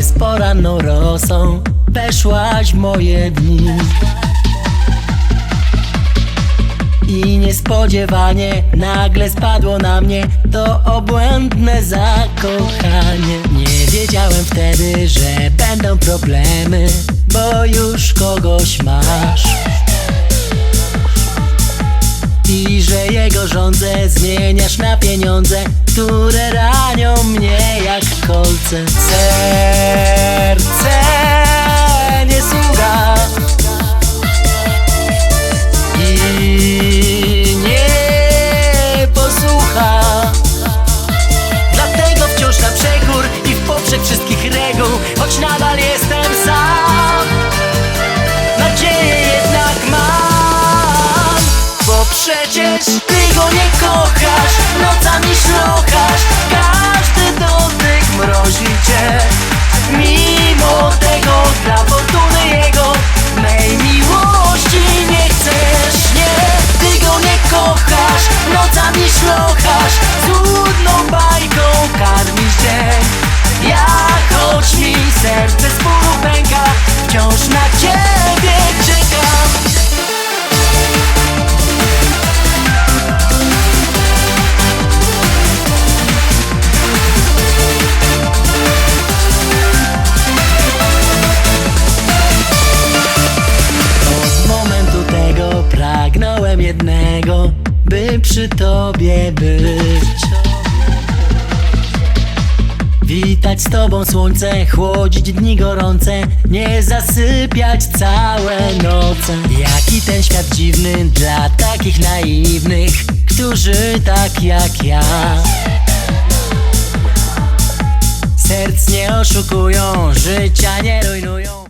z poranną rosą Weszłaś w moje dni. I niespodziewanie nagle spadło na mnie To obłędne zakochanie. Nie wiedziałem wtedy, że będą problemy Bo już kogoś masz. I że jego żądzę zmieniasz na pieniądze Które ranią mnie jak kolce przecież ty go nie kochasz jednego By przy tobie być. Witać z tobą słońce, chłodzić dni gorące Nie zasypiać całe noce. Jaki ten świat dziwny dla takich naiwnych Którzy tak jak ja Serc nie oszukują, życia nie rujnują